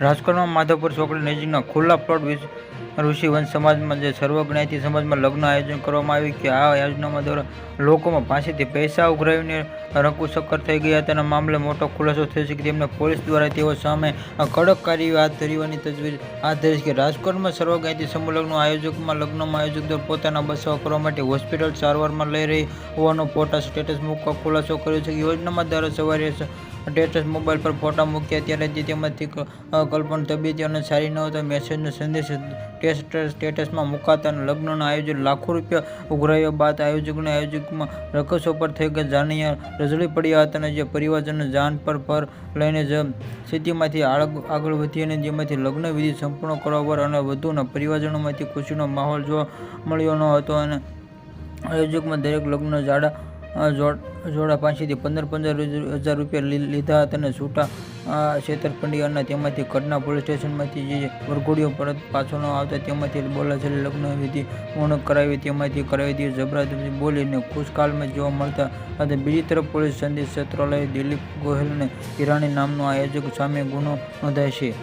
રાજકોટમાં માધવપુર ચોકડી નજીકના ખુલ્લા પ્લોટ ઋષિવંશ સમાજમાં જે સર્વજ્ઞાતિ સમાજમાં લગ્ન આયોજન કરવામાં આવ્યું કે આ યોજનામાં દ્વારા લોકોમાં પાસેથી પૈસા, ઉઘરાવીને રંકુચક્કર થઈ ગયા તેના મામલે મોટો ખુલાસો થયો છે કે તેમને પોલીસ દ્વારા તેઓ સામે કડક કાર્યવાહી હાથ ધરવાની તજવીજ હાથ ધરી છે કે રાજકોટમાં સર્વજ્ઞાતિ સમૂહ લગ્ન આયોજકમાં લગ્નમાં આયોજક દ્વારા પોતાના બચાવ કરવા માટે હોસ્પિટલ સારવારમાં લઈ રહી હોવાનો ફોટા સ્ટેટસ મૂકવા ખુલાસો કર્યો છે. કે યોજનામાં દ્વારા સવારે સ્ટેટસ મોબાઈલ પર ફોટા મૂક્યા ત્યારે તેમાંથી કલ્પના તબિયત અને સારી ન હોતા મેસેજનો સંદેશ ટેસ્ટ સ્ટેટસમાં મુકાતા અને લગ્નનું આયોજન. લાખો રૂપિયા ઉઘરાવ્યા બાદ આયોજકને આયોજકમાં રકસો પર થઈ ગયા જાણ્યા રઝળી પડ્યા હતા અને જે પરિવારજનો જાન પર પર લઈને જ સ્થિતિમાંથી આગ- આગળ વધી અને જેમાંથી લગ્ન વિધિ સંપૂર્ણ કરવા પર અને વધુના પરિવારજનોમાંથી ખુશીનો માહોલ જોવા મળ્યો ન હતો અને આયોજકમાં દરેક લગ્ન જાડા જોડ- જોડા પાસેથી પંદર પંદર હજાર રૂપિયા લીધા હતા અને છૂટા છેતરપંડી અને તેમાંથી કડના પોલીસ સ્ટેશનમાંથી જે વરઘોડીઓ પરત પાછો આવતા તેમાંથી બોલાચાલી લગ્ન વિધિ પૂર્ણ કરાવી, તેમાંથી કરાવી દીધી જબરાદસ્તી બોલીને ખુશકાલમાં જોવા મળતા હતા બીજી તરફ પોલીસ સંદેશ સત્રાલય દિલીપ ગોહિલ અને હિરાણી નામનો આયોજક સામે ગુનો નોંધાય છે.